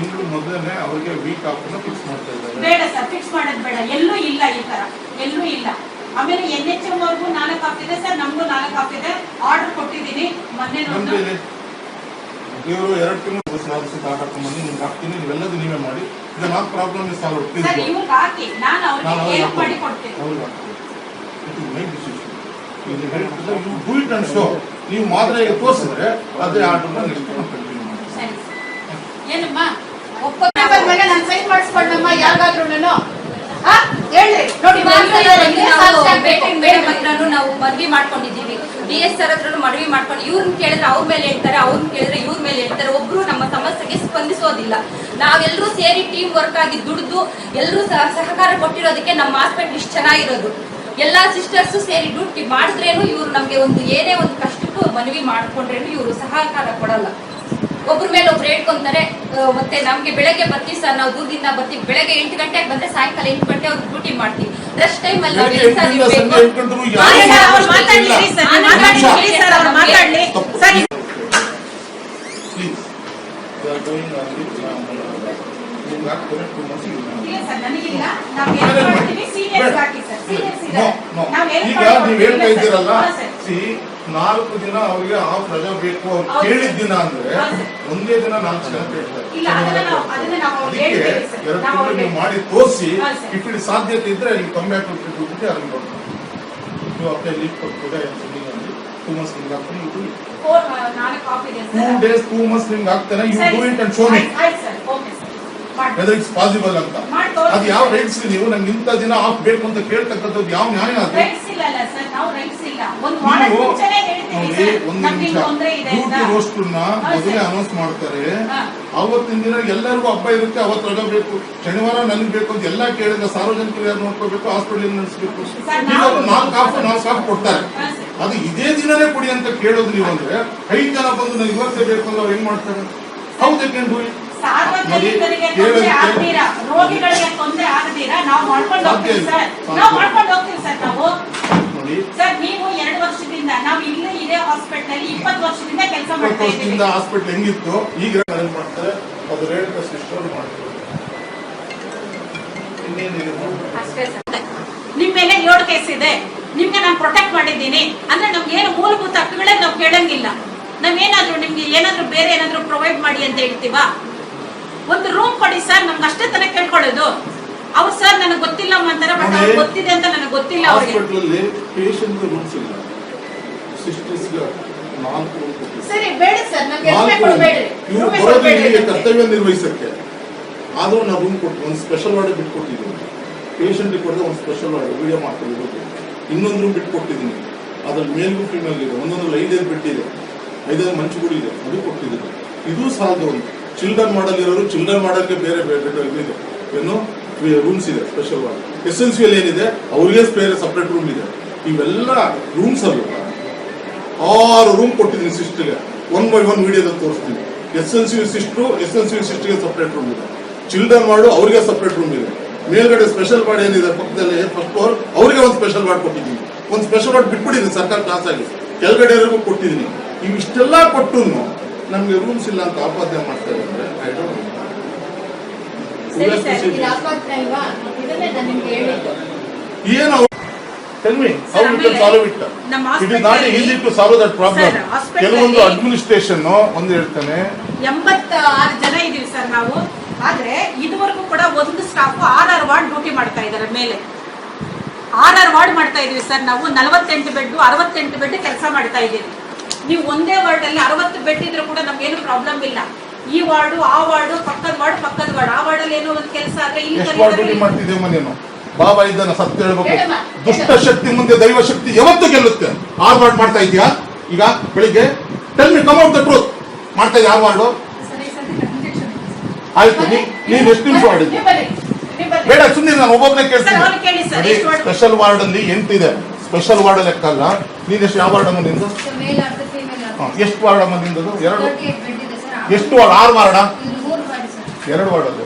ತಿಂಗಳು ಮೊದಲನೇ ಅವರಿಗೆ ವೀಕ್ ಆಫ್ ಫಿಕ್ಸ್ ಮಾಡ್ತಾ ಇದ್ದಾರೆ. ಬೇಡ ಸರ್ ಫಿಕ್ಸ್ ಮಾಡೋದು ಬೇಡ. ಎಲ್ಲೂ ಇಲ್ಲ ಈ ತರ. ಎಲ್ಲೂ ಇಲ್ಲ. ಆಮೇಲೆ ಎನ್ ಎಚ್ ಎಂ ಅವ್ರಿಗೂ ನಾಲ್ಕು ಹಾಕಿದೆ ಸರ್ ನಮಗೂ ನಾಲ್ಕು ಹಾಕಿದೆ ಆರ್ಡರ್ ಕೊಟ್ಟಿದ್ದೀನಿ. ಮೊನ್ನೆ ಇವರು ಎರಡು ತಿಂಗಳು ಸಾಧಿಸಿ ನಿಮ್ಗೆ ಹಾಕ್ತೀನಿ ನೀವೆಲ್ಲದು ನೀವೇ ಮಾಡಿ. ಇದು ಪ್ರಾಬ್ಲಮ್ ಸಾಲ್ವ್ ಸರ್ ಇವ್ರಿಗೆ ಹಾಕಿ. ನಾನು ಅವ್ರಿಗೆ ಹೆಲ್ಪ್ ಮಾಡಿ ಕೊಡ್ತೀನಿ. ಅವ್ರಿಗೆ ಹಾಕ್ತೀನಿ. ಇದು. ನೀವು ತೋರಿಸಿದ್ರೆ ಅದೇ ಆರ್ಡರ್ನ ನೆಕ್ಸ್ಟ್ ಕಂಟಿನ್ಯೂ ಮಾಡಿ ಸರಿ. ಏನಮ್ಮ? ಬಂದ್ಮೇಲೆ ನಾನು ಸೈನ್ ಮಾಡಿಸ್ಕೊಂಡಮ್ಮ ಯಾರಿಗಾದ್ರೂ ಹೇಳ್ರಿ ನೋಡಿ ನಾವು ಮನವಿ ಮಾಡ್ಕೊಂಡಿದ್ದೀವಿ. ಡಿ ಎಸ್ ಸರ್ ಹತ್ರ ಮನವಿ ಮಾಡ್ಕೊಂಡು ಇವ್ರನ್ನ ಕೇಳಿದ್ರೆ ಅವ್ರ ಮೇಲೆ ಹೇಳ್ತಾರೆ ಅವ್ರನ್ನ ಕೇಳಿದ್ರೆ ಇವ್ರ ಮೇಲೆ ಹೇಳ್ತಾರೆ. ಒಬ್ರು ನಮ್ಮ ಸಮಸ್ಯೆಗೆ ಸ್ಪಂದಿಸೋದಿಲ್ಲ. ನಾವೆಲ್ಲರೂ ಸೇರಿ ಟೀಮ್ ವರ್ಕ್ ಆಗಿ ದುಡಿದು ಎಲ್ಲರೂ ಸಹ ಸಹಕಾರ ಕೊಟ್ಟಿರೋದಕ್ಕೆ ನಮ್ಮ ಹಾಸ್ಪಿಟಲ್ ಇಷ್ಟು ಚೆನ್ನಾಗಿರೋದು. ಎಲ್ಲಾ ಸಿಸ್ಟರ್ಸ್ ಸೇರಿ ಡ್ಯೂಟಿ ಮಾಡಿದ್ರೇನು ಇವ್ರು ನಮ್ಗೆ ಒಂದು ಏನೇ ಒಂದು ಕಷ್ಟಕ್ಕೂ ಮನವಿ ಮಾಡ್ಕೊಂಡ್ರೇನು ಇವರು ಸಹಕಾರ ಕೊಡಲ್ಲ. ಒಬ್ರ ಮೇಲೆ ಒಬ್ರು ಹೇಳ್ಕೊಂತಾರೆ ಮತ್ತೆ ನಮ್ಗೆ ಬೆಳಗ್ಗೆ ಬರ್ತೀವಿ ಸರ್ ನಾವು ದೂರದಿಂದ ಬರ್ತೀವಿ. ಬೆಳಗ್ಗೆ ಎಂಟು ಗಂಟೆಗೆ ಬಂದ್ರೆ ಸಾಯಂಕಾಲ ಎಂಟು ಗಂಟೆ ಅವ್ರು ಡ್ಯೂಟಿ ಮಾಡ್ತೀವಿ. ರೆಸ್ಟ್ ಟೈಮ್ ಅಲ್ಲಿ ಈಗ ನೀವ್ ಹೇಳ್ತಾ ಇದ್ದೀರಲ್ಲ ನಾಲ್ಕು ದಿನ ಅವ್ರಿಗೆ ಆಫ್ ರಜಾ ಬೇಕು ಅವ್ರು. ಕೇಳಿದ ದಿನ ಅಂದ್ರೆ ಒಂದೇ ದಿನ ನಾಲ್ಕು ಜನ ಕೇಳ್ತಾರೆ. ಅದಕ್ಕೆ. ಎರಡು ನಾವು ತಿಂಗಳು ನೀವು ಮಾಡಿ ತೋರಿಸಿ ಇಫ್ ಇಟ್ ಸಾಧ್ಯತೆ ಇದ್ರೆ ಈಗ ಕಮ್ಮಿ ಹಾಕಿ ಅದನ್ನ ಕೊಡ್ತಾರೆ ನೀವು ಅಪ್ಲೈ ಲೀವ್ ಕೊಟ್ಬಿಟ್ಟೆ ಟೂ ಮಂತ್ಸ್ ನಿಮ್ಗೆ ನಾಲ್ಕು ಕಾಪಿ ಇದೆ ಟೂ ಡೇಸ್ ಟೂ ಮಂತ್ಸ್ ನಿಮ್ಗೆ ಹಾಕ್ತಾನೆ you do it and. Show me whether it's possible ಅಂತ. ಅದು ಯಾವ ರೈಟ್ಸ್ ನೀವು ನಂಗೆ ಇಂಥ ದಿನ ಆಫ್ ಬೇಕು ಅಂತ ಕೇಳ್ತಕ್ಕಂಥದ್ದು ಯಾವ ನ್ಯಾಯ ಅದು ರೈಟ್ಸ್ ಇಲ್ಲ ಅಲ್ಲ ಸರ್ ನಾವು ರೈಟ್ಸ್ ಇಲ್ಲ ಒಂದು ವಾರ ನೀವು ಮುಂಚೆನೆ ಸರ್ ಒಂದು ನಿಮಿಷ. ಡ್ಯೂಟಿ ರೋಸ್ಟರ್ನ ಮೊದಲೇ ಅನೌನ್ಸ್ ಮಾಡ್ತಾರೆ. ಅವತ್ತಿನ ದಿನ ಎಲ್ಲರಿಗೂ ಹಬ್ಬ ಇರುತ್ತೆ ಅವತ್ತು ರಜಾ ಬೇಕು. ಶನಿವಾರ ನನಗೆ ಬೇಕು ಅಂತ ಎಲ್ಲ ಕೇಳಿದ ಸಾರ್ವಜನಿಕರು ಯಾರು ನೋಡ್ಕೋಬೇಕು ಹಾಸ್ಪಿಟಲ್ ನಡೆಸಬೇಕು. ನಾಲ್ಕು ಹಾಫ್ ನಾಲ್ಕು ಹಾಫ್ ಕೊಡ್ತಾರೆ. ಅದು ಇದೇ ದಿನನೇ ಕೊಡಿ ಅಂತ ಕೇಳೋದು ನೀವು ಅಂದ್ರೆ ಐದು ಜನ ಬಂದು ನನಗೆ ಇವತ್ತೇ ಬೇಕು ಅಂದ್ರೆ ಅವ್ರು ಹೆಂಗ್ ಮಾಡ್ತಾರೆ? ಹೌದು ಕ್ಯಾನ್ ಡೂ ಇಟ್ ಸಾರ್ವಜನಿಕರಿಗೆ ತೊಂದರೆ ಆಗ್ತೀರಾ? ರೋಗಿಗಳಿಗೆ ತೊಂದರೆ ಆಗದಿರ ನಾವು ಮಾಡ್ಕೊಂಡು ಹೋಗ್ತೀವಿ ಸರ್. ನಾವು ಮಾಡ್ಕೊಂಡು ಹೋಗ್ತೀವಿ ಸರ್ ನಾವು. ಸರ್ ನೀವು ಎರಡು ವರ್ಷದಿಂದ ನಾವು ಇಲ್ಲೇ ಇದೇ ಹಾಸ್ಪಿಟಲ್ ಅಲ್ಲಿ ಇಪ್ಪತ್ತು ವರ್ಷದಿಂದ ಕೆಲಸ ಇಂದ ಹಾಸ್ಪಿಟಲ್ ಹೆಂಗಿತ್ತು? ಈಗ ಅರೇಂಜ್ ಮಾಡ್ತಾರೆ. ಅದು ರೇಟ್ ಸಿಸ್ಟರ್ ಮಾಡ್ತಾರೆ ನಿಮ್ ಮೇಲೆ ಏಳು ಕೇಸ್ ಇದೆ. ನಿಮ್ಗೆ ನಾನು ಪ್ರೊಟೆಕ್ಟ್ ಮಾಡಿದ್ದೀನಿ. ಅಂದ್ರೆ ನಮ್ಗೆ ಏನು ಮೂಲಭೂತ ಹಕ್ಕುಗಳೇ ನಾವು ಕೇಳಂಗಿಲ್ಲ. ನಾವೇನಾದ್ರೂ ನಿಮ್ಗೆ ಏನಾದ್ರೂ ಬೇರೆ ಏನಾದ್ರೂ ಪ್ರೊವೈಡ್ ಮಾಡಿ ಅಂತ ಹೇಳ್ತೀವಾ? ಒಂದು ರೂಮ್ ಕೊಡಿ ಸರ್ ನಮ್ಗೆ ಅಷ್ಟೇ ತಾನೇ ಕೇಳ್ಕೊಳ್ಳೋದು. ಅವ್ರು ಸರ್ ನನಗೆ ಗೊತ್ತಿಲ್ಲ ಅಂತಾರೆ ಬಟ್ ಅವ್ರಿಗೆ ಗೊತ್ತಿದೆ ಅಂತ ನನಗೆ ಗೊತ್ತಿಲ್ಲ ಅವ್ರಿಗೆ. ಸರಿ ಬೇಡ ಸರ್ ಕೊಡಬೇಡಿ ಕರ್ತವ್ಯ ನಿರ್ವಹಿಸಕ್ಕೆ. ಆದ್ರೂ ನಾವು ರೂಮ್ ಕೊಟ್ಟು ಒಂದು ಸ್ಪೆಷಲ್ ವಾರ್ಡ್ ಬಿಟ್ಕೊಟ್ಟಿದ್ದೀವಿ ಪೇಷಂಟ್ ಕೊಡದೆ ಒಂದು ಸ್ಪೆಷಲ್ ವಾರ್ಡ್ ವಿಡಿಯೋ ಮಾಡ್ಕೊಂಡಿರೋದು ಇನ್ನೊಂದು ರೂಮ್ ಬಿಟ್ಕೊಟ್ಟಿದ್ದೀನಿ. ಅದ್ರಲ್ಲಿ ಮೇಲ್ಗೂ ಫೀಮೇಲ್ ಇದೆ. ಒಂದೊಂದು ಐದೈದು ಬಿಟ್ಟಿದೆ. ಇದೆ ಐದೈದು ಮಂಚುಗಳು ಇದೆ. ಅದು ಕೊಟ್ಟಿದ್ದೀನಿ. ಇದು ಸಾಲದು ಒಂದು. ಚಿಲ್ಡ್ರನ್ ಮಾಡಲ್ ಇರೋರು ಚಿಲ್ಡ್ರನ್ ಮಾಡಲ್ಗೆ ಬೇರೆ ಬೇರೆ ಇದೆ ಏನು? ರೂಮ್ಸ್ ಇದೆ ಸ್ಪೆಷಲ್ ವಾರ್ಡ್ ಎಸ್ ಎಲ್ ಏನಿದೆ? ಅವ್ರಿಗೆ ಬೇರೆ ಸಪ್ರೇಟ್ ರೂಮ್ ಇದೆ. ಇವೆಲ್ಲ ರೂಮ್ಸ್ ಅಲ್ಲ ಆರು ರೂಮ್ ಕೊಟ್ಟಿದ್ದೀನಿ ಸಿಸ್ಟ್ಗೆ ಒನ್ ಬೈ ಒನ್ ವಿಡಿಯೋದಲ್ಲಿ ತೋರಿಸ್ತೀನಿ. ಎಸ್ ಎನ್ ಸಿ ಸಿಸ್ಟು ಎಸ್ ಎನ್ ಸಿ ಸಿಸ್ಟ್ರಿಗೆ ಸಪ್ರೇಟ್ ರೂಮ್ ಇದೆ. ಚಿಲ್ಡ್ರನ್ ವಾರ್ಡು ಅವ್ರಿಗೆ ಸಪ್ರೇಟ್ ರೂಮ್ ಇದೆ. ಮೇಲ್ಗಡೆ ಸ್ಪೆಷಲ್ ವಾರ್ಡ್ ಏನಿದೆ ಪಕ್ಕದಲ್ಲಿ ಫಸ್ಟ್ ಫ್ಲೋರ್ ಅವ್ರಿಗೆ ಒಂದು ಸ್ಪೆಷಲ್ ವಾರ್ಡ್ ಕೊಟ್ಟಿದ್ದೀನಿ. ಒಂದು ಸ್ಪೆಷಲ್ ವಾರ್ಡ್ ಬಿಟ್ಬಿಟ್ಟಿದ್ದೀನಿ ಸರ್ಕಾರ ಕ್ಲಾಸ್ ಆಗಿ. ಕೆಳಗಡೆವರೆಗೂ ಕೊಟ್ಟಿದ್ದೀನಿ. ಇವಿಷ್ಟೆಲ್ಲ ಇಷ್ಟೆಲ್ಲ ಕೊಟ್ಟು ನಮಗೆ ರೂಮ್ಸ್ ಇಲ್ಲ ಅಂತ ಆಪಾದನೆ ಮಾಡ್ತಾರೆ ಅಂದ್ರೆ ಐ ಡೋಂಟ್ ಸರಿ ಸರ್ ಇದು ಆಸ್ಪತ್ರೆ ಅಲ್ವಾ? ಇದನ್ನೇ ನಾನು ನಿಮ್ಗೆ ಹೇಳಿದ್ದು. ಏನು ಇಟ್ ನಮ್ಮ it is not hospital easy to solve that problem ಕೆಲವೊಂದು ಅಡ್ಮಿನಿಸ್ಟ್ರೇಷನ್ ಒಂದು ಹೇಳ್ತಾನೆ ಎಂಬತ್ತ ಆರು ಜನ ಇದೀವಿ ಸರ್ ನಾವು. ಆದ್ರೆ ಇದುವರೆಗೂ ಕೂಡ ಒಂದು staff R R ward duty ಮಾಡ್ತಾ ಇದ್ದಾರೆ ಮೇಲೆ. ಆರ್ ಆರ್ ವಾರ್ಡ್ ಮಾಡ್ತಾ ಇದೀವಿ ಸರ್ ನಾವು. ನಲವತ್ತೆಂಟು ಬೆಡ್ ಅರವತ್ತೆಂಟು ಬೆಡ್ ಕೆಲಸ ಮಾಡ್ತಾ ಇದ್ದೀವಿ ನೀವು ಒಂದೇ ವಾರ್ಡ್ ಅಲ್ಲಿ ಅರವತ್ತು ಬೆಡ್ ಇದ್ರೂ ಕೂಡ ನಮ್ಗೇನು ಪ್ರಾಬ್ಲಮ್ ಇಲ್ಲ. ಈ ವಾರ್ಡು ಆ ವಾರ್ಡು ಪಕ್ಕದ ವಾರ್ಡ್ ಪಕ್ಕದ ವಾರ್ಡ್. ಆ ವಾರ್ಡ್ ಅಲ್ಲಿ ಏನೋ ಒಂದು ಕೆಲಸ ಆದ್ರೆ ಇಲ್ಲಿ ಬಾಬಾ ಇದ್ದಾನ ಸತ್ಯ ಹೇಳ್ಬೇಕು ದುಷ್ಟಶಕ್ತಿ ದುಷ್ಟ ಹೇಳು. ಶಕ್ತಿ ಮುಂದೆ ದೈವ ಶಕ್ತಿ ಯಾವತ್ತು ಗೆಲ್ಲುತ್ತೆ. ಆರ್ ವಾರ್ಡ್ ಮಾಡ್ತಾ ಇದೀಯಾ ಈಗ ಬೆಳಿಗ್ಗೆ tell me come out the truth ಮಾಡ್ತಾ ಇದೀಯ ಆರ್ ವಾರ್ಡು ಸರಿ ಸರಿ ಇಂಜೆಕ್ಷನ್ ಆಯ್ತು ನೀನ್ ಎಷ್ಟು ನಿಮಿಷ ಮಾಡಿದ್ದೆ. ಬೇಡ ಸುಮ್ಮನೆ ನಾನು ಒಬ್ಬೊಬ್ಬನೇ ಕೇಳ್ತೀನಿ? ಸ್ಪೆಷಲ್ ವಾರ್ಡ್ ಅಲ್ಲಿ ಎಂಟಿದೆ ಸ್ಪೆಷಲ್ ವಾರ್ಡ್ ಲೆಕ್ಕ ಅಲ್ಲ. ನೀನ್ ಎಷ್ಟು ಯಾವ ವಾರ್ಡ್ ಅಮ್ಮ ನಿಂದು? ಎಷ್ಟು ವಾರ್ಡ್ ಅಮ್ಮ ನಿಂದದು? ಎರಡು? ಎಷ್ಟು ವಾರ್ಡ್ ಆರು ವಾರ್ಡ ಎರಡು ವಾರ್ಡ್ ಅದೇ.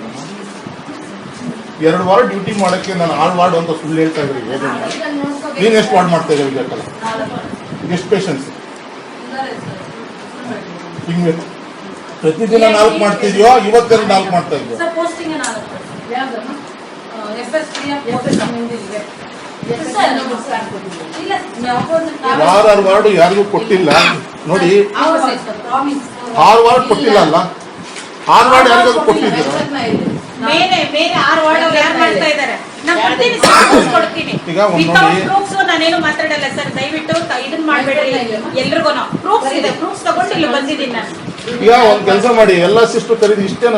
ಎರಡು ವಾರ್ಡ್ ಡ್ಯೂಟಿ ಮಾಡಕ್ಕೆ ನಾನು ಆರು ವಾರ್ಡ್ ಅಂತ ಸುಳ್ಳು ಹೇಳ್ತಾ ಇದ್ರಿ ನೀನ್ ಎಷ್ಟು ವಾರ್ಡ್ ಮಾಡ್ತಾ ಇದ್ದೀವಿ ಬೇಕಲ್ಲ ಎಷ್ಟು ಪೇಷನ್ಸ್. ಹಿಂಗೆ ಪ್ರತಿದಿನ ನಾಲ್ಕು ಮಾಡ್ತಿದ್ಯೋ ಇವತ್ತೆರಡು ನಾಲ್ಕು ಮಾಡ್ತಾ ಇದ್ದೀವಿ ಆರ್ ವಾರ್ಡ್ ಯಾರಿಗೂ ಕೊಟ್ಟಿಲ್ಲ ನೋಡಿ ಆರು ವಾರ್ಡ್ ಕೊಟ್ಟಿಲ್ಲ ಅಲ್ಲ ಆರು ವಾರ್ಡ್ ಯಾರಿಗಾದ್ರು ಕೊಟ್ಟಿದ್ದೀರಾ ಮೇಲೆ ಬೇರೆ ಆರು ವಾರ್ಡ್ ಯಾರು ಮಾಡ್ತಾ ಇದ್ದಾರೆ? ನಾನು ಕೊಡ್ತೀನಿ ಸರ್ ಕೊಡ್ತೀನಿ ವಿತೌಟ್ ಪ್ರೂಫ್ಸ್ ನಾನೇನು ಮಾತಾಡಲ್ಲ ಸರ್. ದಯವಿಟ್ಟು ಇದನ್ನ ಮಾಡ್ಬೇಡ್ರಿ ಎಲ್ರಿಗೂ ಪ್ರೂಫ್ಸ್ ಇದೆ. ಪ್ರೂಫ್ಸ್ ತಗೊಂಡು ಇಲ್ಲಿ ಬಂದಿದ್ದೀನಿ ನಾನು. ಈಗ ಒಂದ್ ಕೆಲಸ ಮಾಡಿ ಎಲ್ಲ ಸಿಸ್ಟರ್ ಕರೀದಿ ಇಷ್ಟೇ